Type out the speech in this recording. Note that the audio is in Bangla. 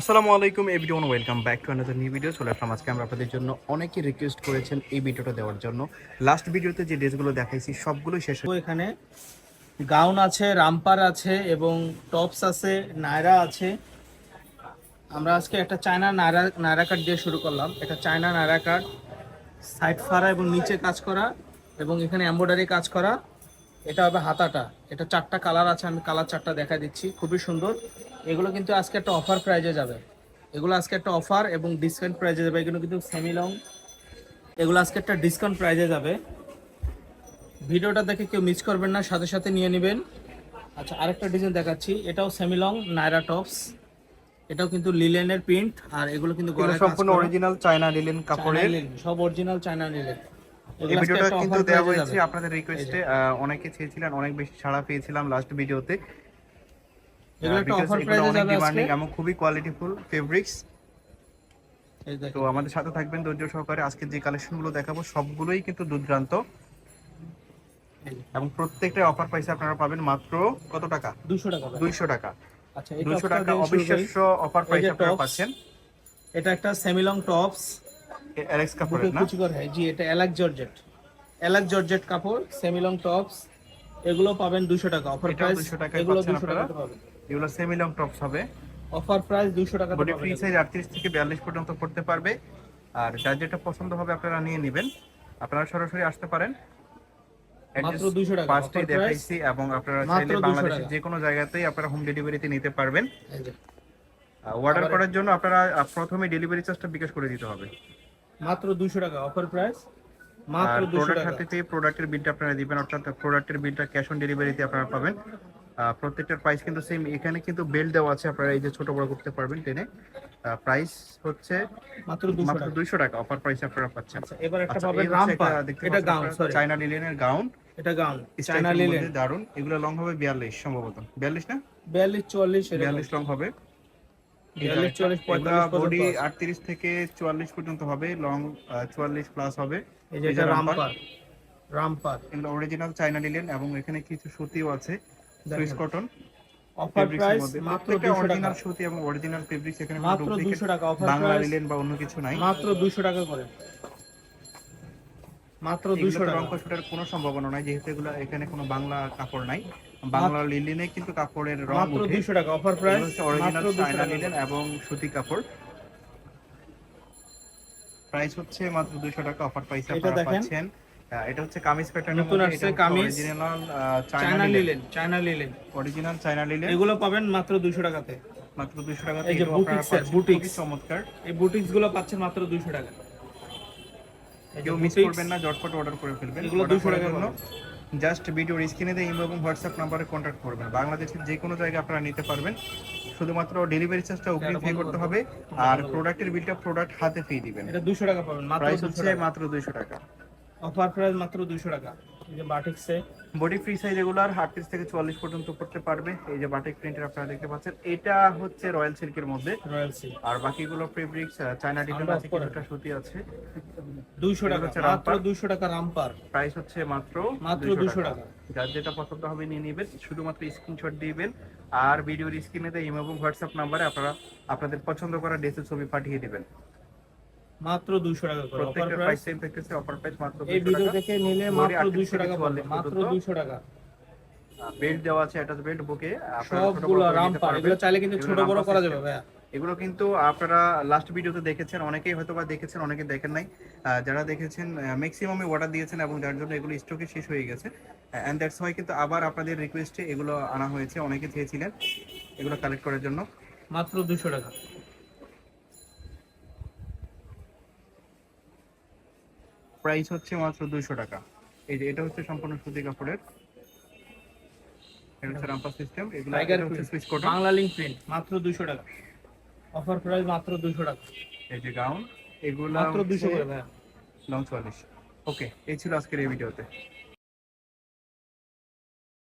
আসসালামু আলাইকুম everyone welcome back to another new video চলে আসলাম আজকে আমরা আপনাদের জন্য। অনেকেই রিকোয়েস্ট করেছেন এই ভিডিওটা দেওয়ার জন্য। লাস্ট ভিডিওতে যে ড্রেসগুলো দেখাইছি, সবগুলোই শেষ এখানে গাউন আছে, রামপার আছে এবং টপস আছে নায়রা আছে। আমরা আজকে একটা চায়না নায়রা নায়রা কাট দিয়ে শুরু করলাম। এটা চায়না নায়রা কাট সাইড ফাড়া এবং নিচে কাজ করা এবং এখানে এম্ব্রয়ডারি কাজ করা। এটা হবে হাতাটা। এটা চারটা কালার আছে আমি কালার চারটা দেখা দিচ্ছি। খুবই সুন্দর। এগুলো কিন্তু আজকে একটা অফার প্রাইজে যাবে। এগুলো আজকে একটা অফার এবং ডিসকাউন্ট প্রাইজে যাবে। এগুলো কিন্তু সেমি লং এগুলো আজকে একটা ডিসকাউন্ট প্রাইজে যাবে। ভিডিওটা দেখে কেউ মিস করবেন না সাথে সাথে নিয়ে নেবেন। আচ্ছা আরেকটা ডিজাইন দেখাচ্ছি। এটাও সেমিলং নাইরা টপস এটাও কিন্তু লিলেনের প্রিন্ট আর এগুলো কিন্তু সম্পূর্ণ অরিজিনাল চায়না লিলেন কাপড়ের। সব অরিজিনাল চায়না লিলেন এই ভিডিওটা কিন্তু দেওয়া হয়েছে আপনাদের রিকোয়েস্টে অনেকে চেয়েছিলেন অনেক বেশি সাড়া পেয়েছিলাম লাস্ট ভিডিওতে এবং খুবই কোয়ালিটিফুল ফেব্রিক্স তো আমাদের সাথে থাকবেন ধৈর্য সহকারে। আজকে যে কালেকশনগুলো দেখাবো সবগুলোই কিন্তু দুর্দান্ত। এবং প্রত্যেকটা অফার প্রাইসে আপনারা পাবেন মাত্র কত টাকা? 200 টাকা। দুইশো টাকা। আচ্ছা দুইশো টাকা। অবিশ্বাস্য অফার প্রাইস আপনারা পাচ্ছেন। এটা একটা সেমিলং টপস অ্যালেক্স কাপড়ের না? কুচি করে হয়। জি এটা জর্জেট এলাক জর্জেট কাপড় সেমিলং টপস এগুলো পাবেন 200 টাকা। অফার প্রাইস 200 টাকায় এগুলো 200 টাকা পাবেন। এগুলো সেমি লং টপস হবে অফার প্রাইস 200 টাকা বডি ফ্রি সাইজ 38 থেকে 42 পর্যন্ত পড়তে পারবে। আর যার যেটা পছন্দ হবে আপনারা নিয়ে নেবেন। আপনারা সরাসরি আসতে পারেন। মাত্র 200 টাকা পাঁচটাই offer দেখাইছি এবং আপনারা চাইলে বাংলাদেশের যে কোনো জায়গাতেই আপনারা হোম ডেলিভারিতে নিতে পারবেন। অর্ডার করার জন্য আপনারা প্রথমে ডেলিভারি চার্জটা বিকাশ করে দিতে হবে। মাত্র 200 টাকা অফার প্রাইস মাত্র 200 টাকা। প্রোডাক্টের বিলটা আপনারা দিবেন অর্থাৎ প্রোডাক্টের বিলটা ক্যাশ অন ডেলিভারিতে আপনারা পাবেন। প্রত্যেকটার প্রাইস কিন্তু সেম এখানে কিন্তু বেল্ট দেওয়া আছে আপনারা এই যে ছোট বড় করতে পারবেন টেনে। প্রাইস হচ্ছে মাত্র 200 মাত্র টাকা। দুইশো টাকা অফার প্রাইস আপনারা পাচ্ছেন। আচ্ছা এবার একটা আচ্ছা, পাবেন এটা গাউন সরি চায়না লিলেনের গাউন এটা গাউন চায়না লিলেন দারুণ এগুলো লং হবে বিয়াল্লিশ সম্ভবত। বিয়াল্লিশ না? 42 44 এরকম। বিয়াল্লিশ লং হবে। 42 44 45 বডি পর্যন্ত আছে। আটত্রিশ থেকে চুয়াল্লিশ পর্যন্ত হবে লং চুয়াল্লিশ প্লাস হবে। এই যে এটা রামপার। রামপার এগুলো অরিজিনাল চায়না লিলেন এবং এখানে কিছু সুতিও আছে সুইস কটন অফার প্রাইস মাত্র 200 অরিজিনাল টাকা। সুতি এবং অরিজিনাল ফেব্রিক্স এখানে মাত্র 200 টাকা। অফার বাংলা লিলেন বা অন্য কিছু নাই। মাত্র 200 টাকা করে। মাত্র 200 এগুলোতে টাকা রং কষাটার কোনো সম্ভাবনা নাই যেহেতু এগুলো এখানে কোনো বাংলা কাপড় নাই। বাংলা লিলেনে কিন্তু কাপড়ের রং মাত্র 200 টাকা offer price original China linen এবং সুতি কাপড়। প্রাইস হচ্ছে মাত্র 200 টাকা অফার প্রাইসে আপনারা পাচ্ছেন। এটা হচ্ছে কামিজ প্যাটার্নের নতুন আসছে kameez. Original China linen China linen original China linen এগুলো পাবেন মাত্র 200 টাকাতে। মাত্র 200 টাকা এই যে এর, boutiques। চমৎকার। এই বুটিক্সগুলো পাচ্ছেন মাত্র 200 টাকা। কেউ মিস করবেন না ঝটপট অর্ডার করে ফেলবেন। এগুলো দুশো টাকার জন্য জাস্ট ভিডিওর স্ক্রিনে দিয়ে ইমো এবং হোয়াটসঅ্যাপ নাম্বারে কন্ট্যাক্ট করবেন। বাংলাদেশের যে কোনো জায়গায় আপনারা নিতে পারবেন। শুধুমাত্র ডেলিভারি চার্জটা অগ্রিম পে করতে হবে। আর প্রোডাক্টের বিলটা প্রোডাক্ট হাতে ফ্রি দিবেন। এটা 200 টাকা পাবেন মাত্র প্রাইস 200 টাকা। মাত্র 200 টাকা। অফার প্রাইস মাত্র 200 টাকা। যে বাটিক্সে বডি ফ্রি সাইজ রেগুলার আটত্রিশ থেকে চুয়াল্লিশ পর্যন্ত করতে পারবে। এই যে বাটিক প্রিন্টের আপনারা দেখতে পাচ্ছেন এটা হচ্ছে রয়্যাল সিল্কের মধ্যে। রয়্যাল সি আর বাকিগুলো ফেব্রিক্স চায়না ডিটেল আছে কিছুটা সুতি আছে। 200 টাকা মাত্র 200 টাকা রামপার প্রাইস হচ্ছে মাত্র মাত্র 200 টাকা। যার যেটা পছন্দ হবে নিয়ে নেবেন শুধুমাত্র স্ক্রিনশট দিবেন আর ভিডিওর স্ক্রিনে ইমো এবং হোয়াটসঅ্যাপ নাম্বারে আপনারা আপনাদের পছন্দ করা ড্রেসের ছবি পাঠিয়ে দিবেন। মাত্র 200 টাকা করে offer price same offer price মাত্র এই ভিডিও দেখে নিলে মাত্র 200 টাকা পড়বে মাত্র 200 টাকা। বেল্ট দেওয়া আছে অ্যাটাচ বেল্ট বুকে সবগুলো এগুলো চাইলে কিন্তু ছোট বড় করা যাবে ভাইয়া। এগুলো কিন্তু আপনারা লাস্ট ভিডিওতে দেখেছেন অনেকেই হয়তো বা দেখেছেন অনেকে দেখেন নাই। যারা দেখেছেন ম্যাক্সিমামে অর্ডার দিয়েছেন এবং যার জন্য এগুলো স্টকে শেষ হয়ে গেছে। অ্যান্ড দ্যাটস ওয়াই কিন্তু আবার আপনাদের রিকোয়েস্টে এগুলো আনা হয়েছে অনেকে চেয়েছিলেন এগুলো কালেক্ট করার জন্য। মাত্র 200 টাকা। প্রাইস হচ্ছে মাত্র দুইশো টাকা। এই যে এটা হচ্ছে সম্পূর্ণ সুতি কাপড়ের। এটা হচ্ছে রাম্পার সিস্টেম। এগুলো টাইগার হচ্ছে Swiss cotton Bangla link print মাত্র 200 টাকা। অফার প্রাইস মাত্র 200 টাকা। এই যে গাউন এগুলো মাত্র 200 করে ভাইয়া। লং চুয়াল্লিশ। ওকে এই ছিল আজকের এই ভিডিওতে।